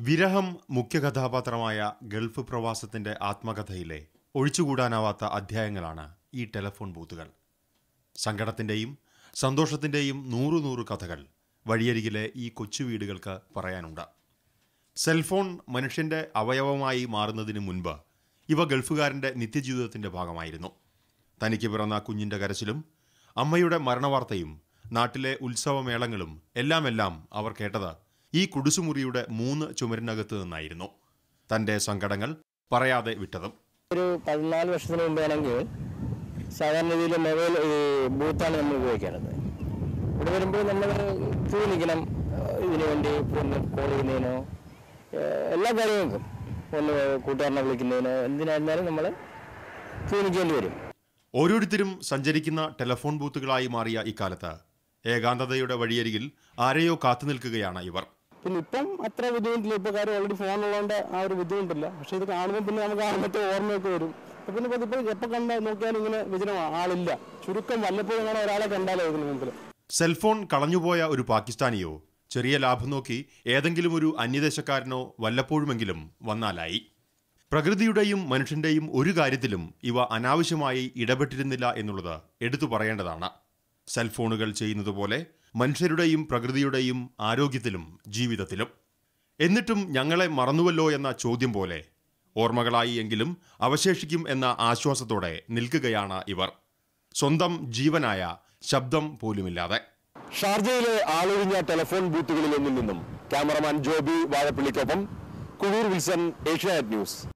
വിരഹം മുഖ്യ കഥാപാത്രമായ ഗൾഫ് പ്രവാസത്തിന്റെ ആത്മകഥയിലെ ഒഴിച്ചുകൂടാനാവാത്ത അധ്യായങ്ങളാണ് ഈ ടെലഫോൺ ബൂത്തുകൾ. സങ്കടത്തിന്റെയും സന്തോഷത്തിന്റെയും നൂറു നൂറ് കഥകൾ വഴിയരികിലെ ഈ കൊച്ചു വീടുകൾക്ക് പറയാനുണ്ട്. സെൽഫോൺ മനുഷ്യന്റെ അവയവമായി മാറുന്നതിന് മുൻപ് ഇവ ഗൾഫുകാരന്റെ നിത്യജീവിതത്തിന്റെ ഭാഗമായിരുന്നു. തനിക്ക് പിറന്ന കുഞ്ഞിന്റെ കരച്ചിലും അമ്മയുടെ മരണവാർത്തയും നാട്ടിലെ ഉത്സവമേളങ്ങളും എല്ലാമെല്ലാം എല്ലാം അവർ കേട്ടത് ഈ കുടുസുമുറിയുടെ മൂന്ന് ചുമരിനകത്ത് നിന്നായിരുന്നു. തന്റെ സങ്കടങ്ങൾ പറയാതെ വിട്ടതും. ഒരു പതിനാല് വർഷത്തിന് മുമ്പ് ആണെങ്കിൽ സാധാരണ രീതിയിൽ മൊബൈൽ ബൂത്താണ് നമ്മൾ ഉപയോഗിക്കാറുള്ളത്. ഇവിടെ വരുമ്പോൾ നമ്മൾ ക്യൂ നിൽക്കണം ഇതിനു വേണ്ടി പിന്നെ കോൾ ചെയ്യുന്നതിനോ എല്ലാ കാര്യങ്ങൾക്കും ഒന്ന് കൂട്ടുകാരനെ വിളിക്കുന്നതിനോ എന്തിനായിരുന്നാലും നമ്മൾ ക്യൂ നിൽക്കേണ്ടി വരും. ഓരോരുത്തരും സഞ്ചരിക്കുന്ന ടെലഫോൺ ബൂത്തുകളായി മാറിയ ഇക്കാലത്ത് ഏകാന്തതയുടെ വഴിയരികിൽ ആരെയോ കാത്തു നിൽക്കുകയാണ് ഇവർ. പിന്നെ ഇപ്പം അത്ര ബുദ്ധിമുട്ടില്ല. ഇപ്പോൾ കാര്യം ഓൾറെഡി ഫോൺ ഉള്ളതുകൊണ്ട് ആ ഒരു ബുദ്ധിമുട്ടില്ല. പക്ഷെ ഇത് കാണുമ്പോൾ പിന്നെ നമുക്ക് ആ ഓർമ്മയൊക്കെ വരും. പിന്നെ ഇപ്പോൾ എപ്പോൾ കണ്ട നോക്കിയാലും ഇങ്ങനെ വിജനമാണ് ആളില്ല. ചുരുക്കം വല്ലപ്പോഴും കാണാൻ ഒരാളെ കണ്ടാലോ ഇതിന് മുമ്പിൽ സെൽഫോൺ കളഞ്ഞുപോയ ഒരു പാകിസ്ഥാനിയോ ചെറിയ ലാഭം നോക്കി ഏതെങ്കിലും ഒരു അന്യദേശക്കാരനോ വല്ലപ്പോഴുമെങ്കിലും വന്നാലായി. പ്രകൃതിയുടെയും മനുഷ്യന്റെയും ഒരു കാര്യത്തിലും ഇവ അനാവശ്യമായി ഇടപെട്ടിരുന്നില്ല എന്നുള്ളത് എടുത്തു പറയേണ്ടതാണ്. സെൽഫോണുകൾ ചെയ്യുന്നതുപോലെ മനുഷ്യരുടെയും പ്രകൃതിയുടെയും ആരോഗ്യത്തിലും ജീവിതത്തിലും. എന്നിട്ടും ഞങ്ങളെ മറന്നുവല്ലോ എന്ന ചോദ്യം പോലെ ഓർമ്മകളായി എങ്കിലും അവശേഷിക്കും എന്ന ആശ്വാസത്തോടെ നിൽക്കുകയാണ് ഇവർ. സ്വന്തം ജീവനായ ശബ്ദം പോലുമില്ലാതെ. ഷാർജയിലെ ആളൊഴിഞ്ഞ ടെലിഫോൺ ബൂത്തുകളിൽ ഒന്നിൽ നിന്നും ക്യാമറമാൻ ജോബി വാഴപ്പള്ളിക്കൊപ്പം കുഴൂർ വിൽസൺ ഏഷ്യാനെറ്റ് ന്യൂസ്.